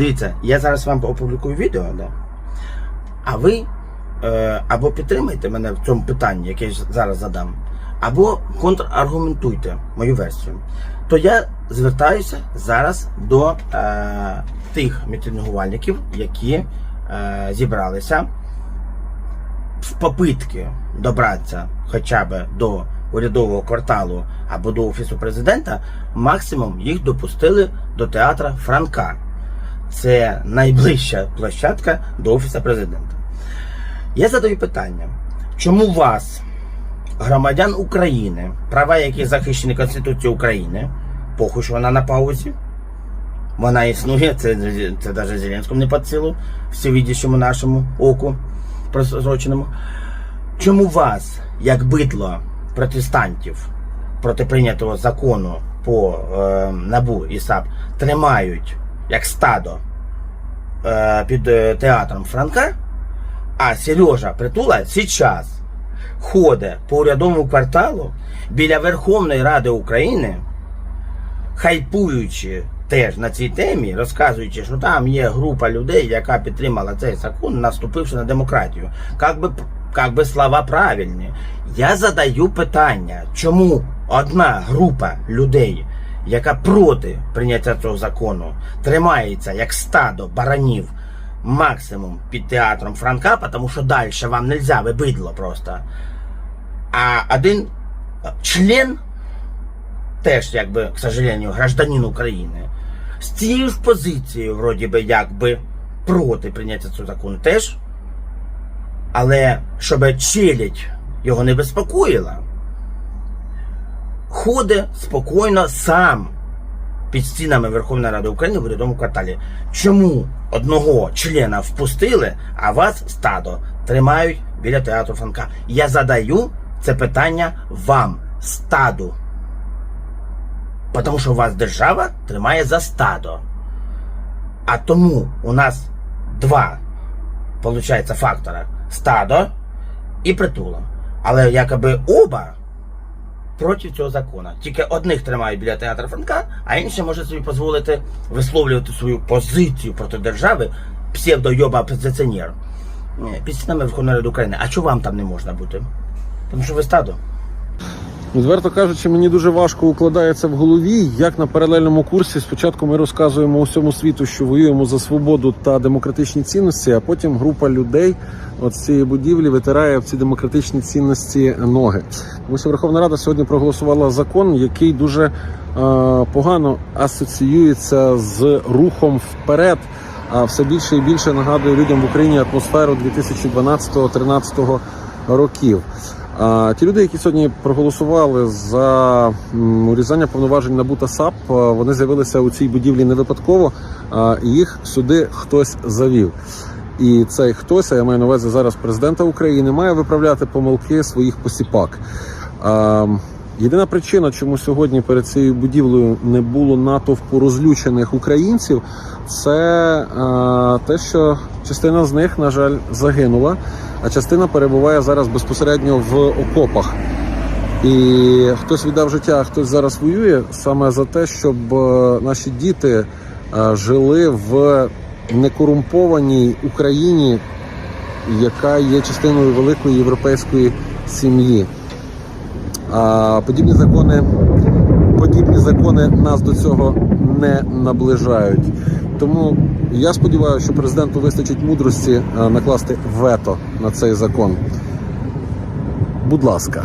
Дивіться, я зараз вам опублікую відео, да? а ви е, або підтримайте мене в цьому питанні, яке я зараз задам, або контраргументуйте мою версію. То я звертаюся зараз до е, тих мітингувальників, які е, зібралися в попитки добратися хоча б до урядового кварталу або до офісу президента, максимум їх допустили до театра Франка. Це найближча площадка до офісу президента. Я задаю питання, чому вас, громадян України, права яких захищені Конституцією України, похуй, що вона на паузі, вона існує, це, це навіть Зеленському не під силу, всевидящому нашому оку просроченому. Чому вас, як бидло протестантів проти прийнятого закону по е, НАБУ і САП, тримають як стадо е, під е, театром Франка, а Сережа Притула зараз ходить по урядовому кварталу біля Верховної Ради України, хайпуючи теж на цій темі, розказуючи, що там є група людей, яка підтримала цей закон, наступивши на демократію. Как би, как би слова правильні. Я задаю питання, чому одна група людей, яка проти прийняття цього закону, тримається як стадо баранів максимум під театром Франка, тому що далі вам нельзя, ви бидло просто. А один член теж, якби, к сожалению, гражданин України, з цією ж позицією, вроді би, якби проти прийняття цього закону теж. Але щоб челядь його не безпокоїла, ходить спокійно сам під стінами Верховної Ради України в урядовому кварталі. Чому одного члена впустили, а вас стадо тримають біля театру Франка? Я задаю це питання вам, стаду. Тому що вас держава тримає за стадо. А тому у нас два, получається, фактора: стадо і притула. Але якоби оба проти цього закону. Тільки одних тримають біля театра Франка, а інші можуть собі дозволити висловлювати свою позицію проти держави псевдойоба опозиціонер Ні, під стінами Верховної Ради України. А чого вам там не можна бути? Тому що ви стадо. Відверто кажучи, мені дуже важко укладається в голові, як на паралельному курсі спочатку ми розказуємо усьому світу, що воюємо за свободу та демократичні цінності, а потім група людей от з цієї будівлі витирає в ці демократичні цінності ноги. Тому що Верховна Рада сьогодні проголосувала закон, який дуже е, погано асоціюється з рухом вперед. А все більше і більше нагадує людям в Україні атмосферу 2012-2013 років. А ті люди, які сьогодні проголосували за урізання повноважень НАБУ та САП, вони з'явилися у цій будівлі не випадково. Їх сюди хтось завів. І цей хтось, а я маю на увазі зараз президента України, має виправляти помилки своїх посіпак. Єдина причина, чому сьогодні перед цією будівлею не було натовпу розлючених українців, це а, те, що частина з них, на жаль, загинула, а частина перебуває зараз безпосередньо в окопах. І хтось віддав життя, а хтось зараз воює саме за те, щоб е, наші діти е, жили в некорумпованій Україні, яка є частиною великої європейської сім'ї. Подібні закони, подібні закони нас до цього не наближають. Тому я сподіваюся, що президенту вистачить мудрості е, накласти вето на цей закон. Будь ласка.